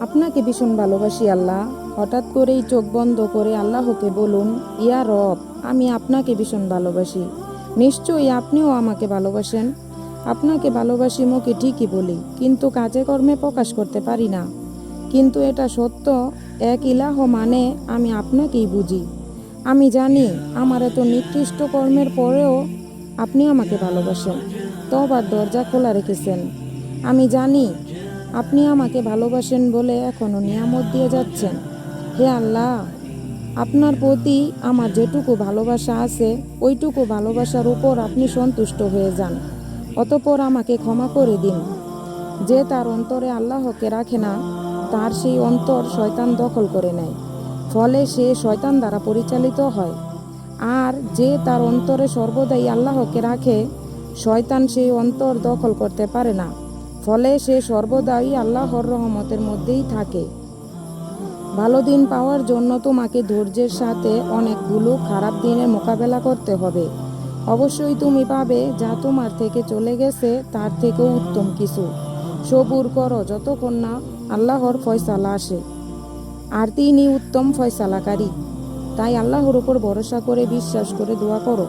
আপনাকে ভীষণ ভালোবাসি আল্লাহ। হঠাৎ করেই চোখ বন্ধ করে আল্লাহকে বলুন, ইয়া রব, আমি আপনাকে ভীষণ ভালোবাসি। নিশ্চয়ই আপনিও আমাকে ভালোবাসেন। আপনাকে ভালোবাসি মুখে ঠিকই বলি, কিন্তু কাজে কর্মে প্রকাশ করতে পারি না। কিন্তু এটা সত্য, এক ইলাহ মানে আমি আপনাকেই বুঝি। আমি জানি আমার এত নিকৃষ্ট কর্মের পরেও আপনি আমাকে ভালোবাসেন। তো তবার দরজা খোলা রেখেছেন। আমি জানি আপনি আমাকে ভালোবাসেন বলে এখনও নিয়ামত দিয়ে যাচ্ছেন। হে আল্লাহ, আপনার প্রতি আমার যেটুকু ভালোবাসা আছে, ওইটুকু ভালোবাসার উপর আপনি সন্তুষ্ট হয়ে যান। অতপর আমাকে ক্ষমা করে দিন। যে তার অন্তরে আল্লাহকে রাখে না, তার সেই অন্তর শয়তান দখল করে নেয়। ফলে সে শয়তান দ্বারা পরিচালিত হয়। আর যে তার অন্তরে সর্বদাই আল্লাহকে রাখে, শয়তান সেই অন্তর দখল করতে পারে না। ফলে সে সর্বদাই আল্লাহর রহমতের মধ্যেই থাকে। ভালো দিন পাওয়ার জন্য তোমাকে ধৈর্যের সাথে অনেকগুলো খারাপ দিনের মোকাবেলা করতে হবে। অবশ্যই তুমি পাবে, যা তোমার থেকে চলে গেছে, তার থেকেও উত্তম কিছু। সবুর করো, যতক্ষণ না আল্লাহর ফয়সালা আসে। আর তিনি উত্তম ফয়সালাকারী। তাই আল্লাহর উপর ভরসা করে, বিশ্বাস করে দোয়া করো।